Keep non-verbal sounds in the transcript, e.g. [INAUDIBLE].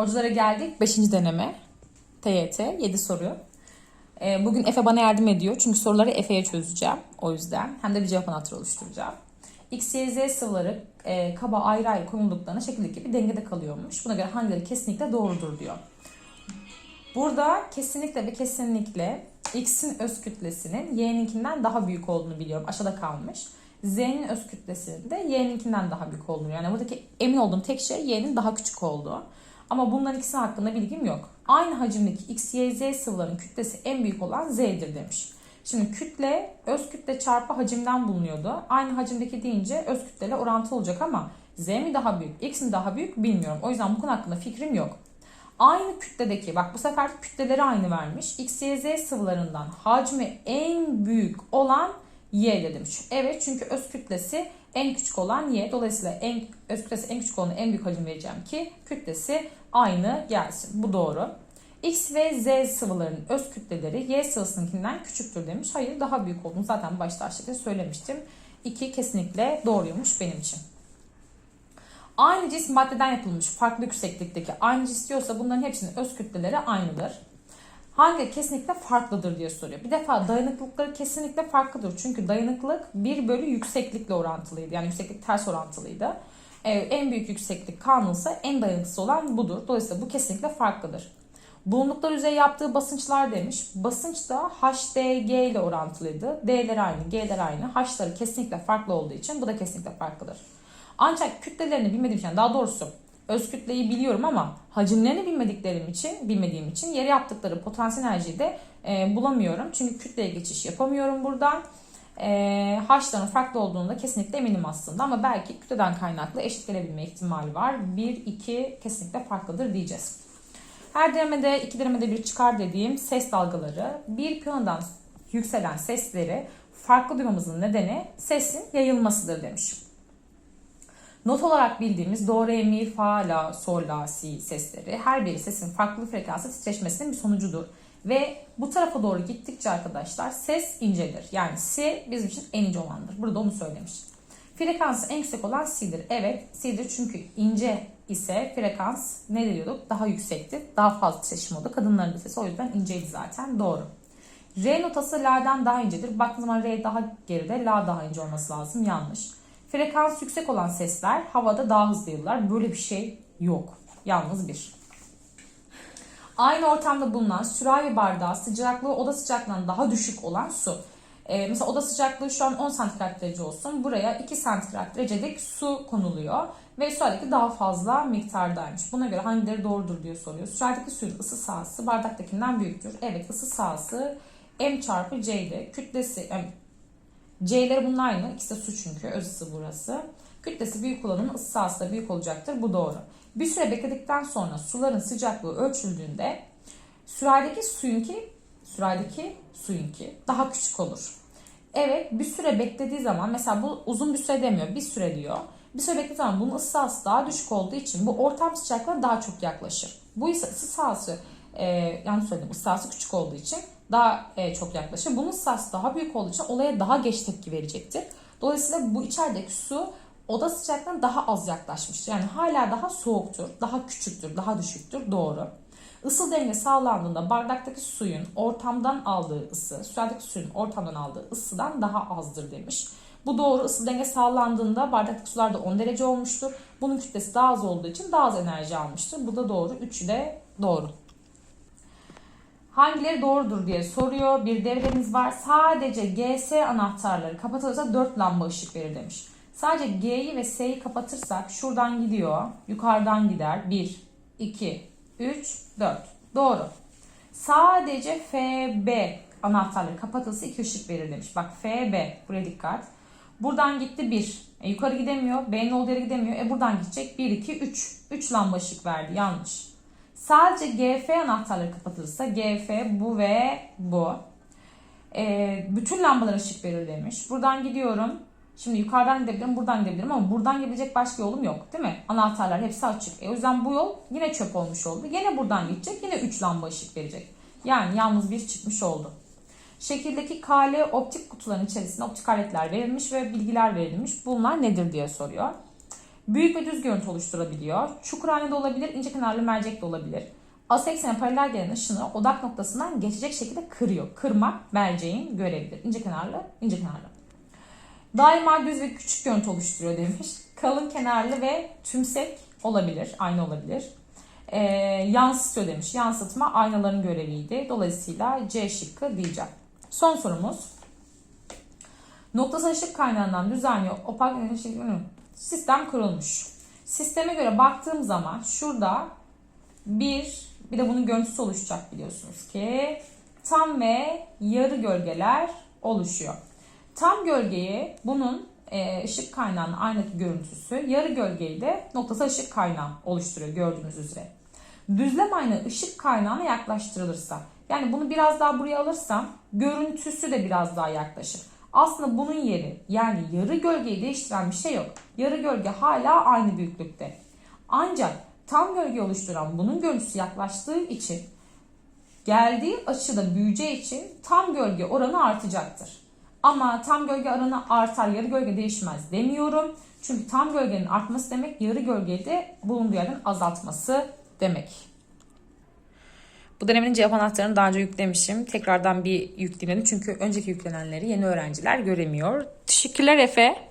Hocalara geldik. 5. deneme. TYT 7 soru. Ee, Bugün Efe bana yardım ediyor. Çünkü soruları Efe'ye çözeceğim. O yüzden. Hem de bir cevap anahtarı oluşturacağım. X, Y, Z sıvıları e, kaba ayrı ayrı konulduklarına şekildeki bir dengede kalıyormuş. Buna göre hangileri kesinlikle doğrudur diyor. Burada kesinlikle ve kesinlikle X'in öz kütlesinin Y'ninkinden daha büyük olduğunu biliyorum. Aşağıda kalmış. Z'nin öz kütlesinin de Y'ninkinden daha büyük olduğunu. Yani buradaki emin olduğum tek şey Y'nin daha küçük olduğu. Ama bunların ikisi hakkında bilgim yok. Aynı hacimdeki X, Y, Z sıvıların kütlesi en büyük olan Z'dir demiş. Şimdi kütle öz kütle çarpı hacimden bulunuyordu. Aynı hacimdeki deyince öz kütleyle orantılı olacak ama Z mi daha büyük, X mi daha büyük bilmiyorum. O yüzden bu konu hakkında fikrim yok. Aynı kütledeki bak bu sefer kütleleri aynı vermiş. X, Y, Z sıvılarından hacmi en büyük olan Y demiş. Evet çünkü öz kütlesi en küçük olan Y. Dolayısıyla en, öz kütlesi en küçük olanı en büyük hacim vereceğim ki kütlesi aynı gelsin. Bu doğru. X ve Z sıvılarının öz kütleleri Y sıvısınınkinden küçüktür demiş. Hayır daha büyük olduğunu zaten başta aşağıda söylemiştim. 2 kesinlikle doğruymuş benim için. Aynı cisim maddeden yapılmış farklı yükseklikteki aynı cisim diyorsa bunların hepsinin öz kütleleri aynıdır. Hangi kesinlikle farklıdır diye soruyor. Bir defa dayanıklılıkları kesinlikle farklıdır. Çünkü dayanıklılık 1 bölü yükseklikle orantılıydı. Yani yükseklik ters orantılıydı. Ee, en büyük yükseklik kanunsa en dayanıklısı olan budur. Dolayısıyla bu kesinlikle farklıdır. Bulundukları yüzey yaptığı basınçlar demiş. Basınç da HDG ile orantılıydı. D'ler aynı, G'ler aynı. H'ları kesinlikle farklı olduğu için bu da kesinlikle farklıdır. Ancak kütlelerini bilmediğim için daha doğrusu öz kütleyi biliyorum ama hacimlerini bilmediklerim için, bilmediğim için yere yaptıkları potansiyel enerjiyi de e, bulamıyorum. Çünkü kütleye geçiş yapamıyorum buradan. E, H'ların farklı olduğunu da kesinlikle eminim aslında ama belki kütleden kaynaklı eşit gelebilme ihtimali var. 1, 2 kesinlikle farklıdır diyeceğiz. Her denemede, iki denemede bir çıkar dediğim ses dalgaları bir piyanodan yükselen sesleri farklı duymamızın nedeni sesin yayılmasıdır demiş. Not olarak bildiğimiz do, re, mi, fa, la, sol, la, si sesleri her biri sesin farklı frekansı titreşmesinin bir sonucudur. Ve bu tarafa doğru gittikçe arkadaşlar ses incelir. Yani si bizim için en ince olandır. Burada onu söylemiş. Frekansı en yüksek olan si'dir. Evet si'dir çünkü ince ise frekans ne diyorduk? Daha yüksekti. Daha fazla titreşim oldu. Kadınların sesi o yüzden inceydi zaten. Doğru. Re notası la'dan daha incedir. Baktığınız zaman re daha geride, la daha ince olması lazım. Yanlış. Frekans yüksek olan sesler havada daha hızlı yayılırlar. Böyle bir şey yok. Yalnız bir. Aynı ortamda bulunan sürahi bardağı sıcaklığı oda sıcaklığından daha düşük olan su. Ee, mesela oda sıcaklığı şu an 10 santigrat derece olsun. Buraya 2 santigrat derecelik su konuluyor. Ve sürahdeki daha fazla miktardaymış. Buna göre hangileri doğrudur diye soruyor. Sürahdeki suyun ısı sahası bardaktakinden büyüktür. Evet ısı sahası M çarpı C'de. Kütlesi yani C'leri bunun aynı. İkisi de su çünkü. Öz burası. Kütlesi büyük olanın ısı sahası büyük olacaktır. Bu doğru. Bir süre bekledikten sonra suların sıcaklığı ölçüldüğünde sürahideki suyunki sürahideki suyunki daha küçük olur. Evet bir süre beklediği zaman mesela bu uzun bir süre demiyor. Bir süre diyor. Bir süre beklediği zaman bunun ısı sahası daha düşük olduğu için bu ortam sıcaklığa daha çok yaklaşır. Bu ısı sahası e, yanlış söyledim ısı sahası küçük olduğu için daha e, çok yaklaşır. Bunun ısı daha büyük olduğu için olaya daha geç tepki verecektir. Dolayısıyla bu içerideki su oda sıcaklığına daha az yaklaşmıştır. Yani hala daha soğuktur, daha küçüktür, daha düşüktür. Doğru. Isı denge sağlandığında bardaktaki suyun ortamdan aldığı ısı, sürahdeki suyun ortamdan aldığı ısıdan daha azdır demiş. Bu doğru. Isı denge sağlandığında bardaktaki sular da 10 derece olmuştur. Bunun kütlesi daha az olduğu için daha az enerji almıştır. Bu da doğru. Üçü de doğru. Hangileri doğrudur diye soruyor. Bir devremiz var. Sadece GS anahtarları kapatılırsa 4 lamba ışık verir demiş. Sadece G'yi ve S'yi kapatırsak şuradan gidiyor. Yukarıdan gider. 1, 2, 3, 4. Doğru. Sadece FB anahtarları kapatılsa 2 ışık verir demiş. Bak FB buraya dikkat. Buradan gitti 1. E, yukarı gidemiyor. B'nin olduğu yere gidemiyor. E buradan gidecek 1, 2, 3. 3 lamba ışık verdi. Yanlış. Sadece GF anahtarları kapatılırsa GF bu ve bu. E, bütün lambalara ışık verir demiş. Buradan gidiyorum. Şimdi yukarıdan gidebilirim, buradan gidebilirim ama buradan gidebilecek başka yolum yok değil mi? Anahtarlar hepsi açık. E, o yüzden bu yol yine çöp olmuş oldu. Yine buradan gidecek, yine 3 lamba ışık verecek. Yani yalnız bir çıkmış oldu. Şekildeki KL optik kutuların içerisinde optik aletler verilmiş ve bilgiler verilmiş. Bunlar nedir diye soruyor. Büyük ve düz görüntü oluşturabiliyor. Çukurhane de olabilir, ince kenarlı mercek de olabilir. Aseksene paralel gelen ışını odak noktasından geçecek şekilde kırıyor. Kırmak merceğin görevidir. İnce kenarlı, ince kenarlı. Daima düz ve küçük görüntü oluşturuyor demiş. [LAUGHS] Kalın kenarlı ve tümsek olabilir, aynı olabilir. Ee, yansıtıyor demiş. Yansıtma aynaların göreviydi. Dolayısıyla C şıkkı diyeceğim. Son sorumuz. Noktasal ışık kaynağından düzenli opak sistem kurulmuş. Sisteme göre baktığım zaman şurada bir, bir de bunun görüntüsü oluşacak biliyorsunuz ki tam ve yarı gölgeler oluşuyor. Tam gölgeyi bunun e, ışık kaynağının aynadaki görüntüsü, yarı gölgeyi de noktasal ışık kaynağı oluşturuyor gördüğünüz üzere. Düzlem ayna ışık kaynağına yaklaştırılırsa, yani bunu biraz daha buraya alırsam görüntüsü de biraz daha yaklaşır. Aslında bunun yeri yani yarı gölgeyi değiştiren bir şey yok. Yarı gölge hala aynı büyüklükte. Ancak tam gölge oluşturan bunun görüntüsü yaklaştığı için geldiği açıda büyüyeceği için tam gölge oranı artacaktır. Ama tam gölge oranı artar, yarı gölge değişmez demiyorum. Çünkü tam gölgenin artması demek yarı gölgeyi de bulunduğu yerden azaltması demek. Bu denemenin cevap anahtarını daha önce yüklemişim. Tekrardan bir yükleyelim çünkü önceki yüklenenleri yeni öğrenciler göremiyor. Teşekkürler Efe.